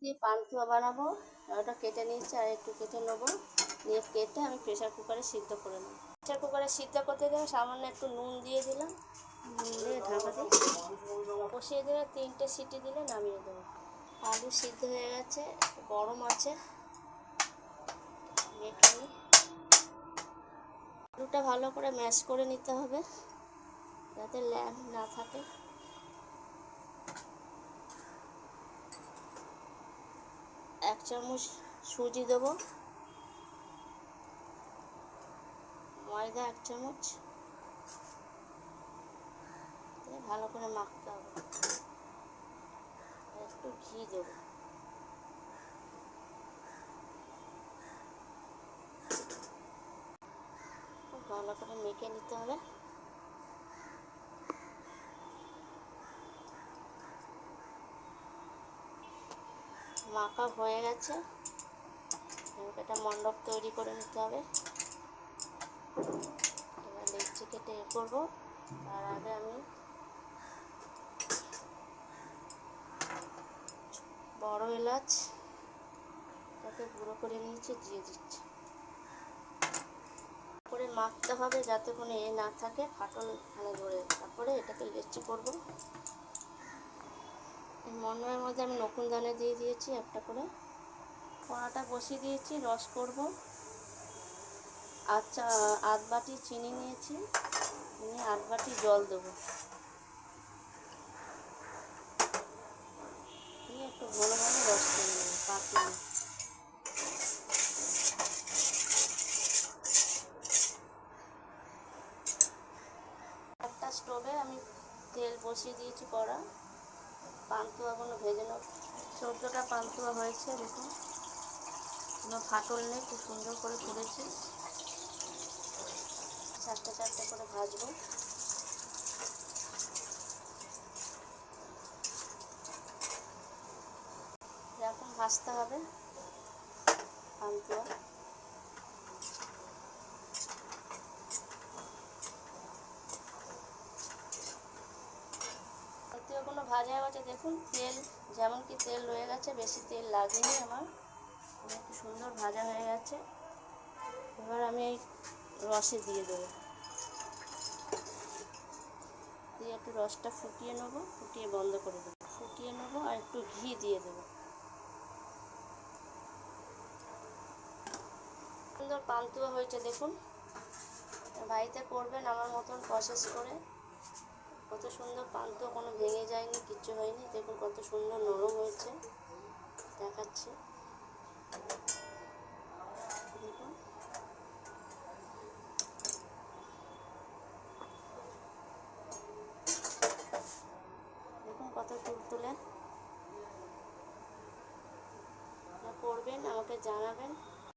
দিয়ে পান্তুয়া বানাবো, ওটা কেটে নিয়েছি আর একটু কেটে নেব। নিয়ে কেটে আমি প্রেশার কুকারে সিদ্ধ করে নেব। প্রেশার কুকারে সিদ্ধ করতে দেবো সামান্য একটু নুন দিয়ে দিলাম। নুন দিয়ে ঢাকা দিয়ে বসিয়ে দিলে তিনটে সিটি দিলে নামিয়ে দেবো। আলু সিদ্ধ হয়ে গেছে, গরম আছে। আলুটা ভালো করে ম্যাশ করে নিতে হবে, যাতে ল্যাম্প না থাকে। চামচ সুজি দেবো। ময়দা এক চামচ। ভালো করে মাখতে হবে। একটু ঘি দেবো। ভালো করে মেখে নিতে হবে। মাখা হয়ে গেছে। একটা মণ্ডপ তৈরি করে নিতে হবে। এবার লেচি কেটে এ করব। তার আগে আমি বড় এলাচ তাকে গুঁড়ো করে নিয়েছি, দিয়ে দিচ্ছি। করে মাখতে হবে যাতে কোনো এ না থাকে, ফাটল মানে ধরে। তারপরে এটাকে লেচি করব। মন্ডপের মধ্যে আমি নকুন দানা দিয়ে দিয়েছি একটা করে। কড়াটা বসিয়ে দিয়েছি, রস করব। আচ্ছা আধ বাটি চিনি নিয়েছি। নিয়ে আধ বাটি জল দেবো। দিয়ে একটু ঘন রস করে নেব, পাতলা। একটা স্টোভে আমি তেল বসিয়ে দিয়েছি কড়া। পান্তুয়াগুলো ভেজে নেব চোদ্দোটা পান্তুয়া হয়েছে, দেখুন। কোনো ফাটল নেই, খুব সুন্দর করে তুলেছি চারটে চারটে করে ভাজবো। এরকম ভাজতে হবে পান্তুয়া পান্তুয়াগুলো ভাজা হয়ে দেখুন তেল, যেমন কি তেল রয়ে গেছে, বেশি তেল লাগেনি আমার। একটু সুন্দর ভাজা হয়ে গেছে। এবার আমি এই রসে দিয়ে দেবো। দিয়ে একটু রসটা ফুটিয়ে নেব, ফুটিয়ে বন্ধ করে দেবো। ফুটিয়ে নেব আর একটু ঘি দিয়ে দেবো। সুন্দর পান্তুয়া হয়েছে, দেখুন। বাড়িতে করবেন আমার মতন প্রসেস করে। কত সুন্দর পান্তুয়া কোনো ভেঙে যায়নি, কিচ্ছু হয়নি। দেখুন কত সুন্দর নরম হয়েছে। দেখাচ্ছি। দেখুন। দেখুন কত করবেন, আমাকে জানাবেন।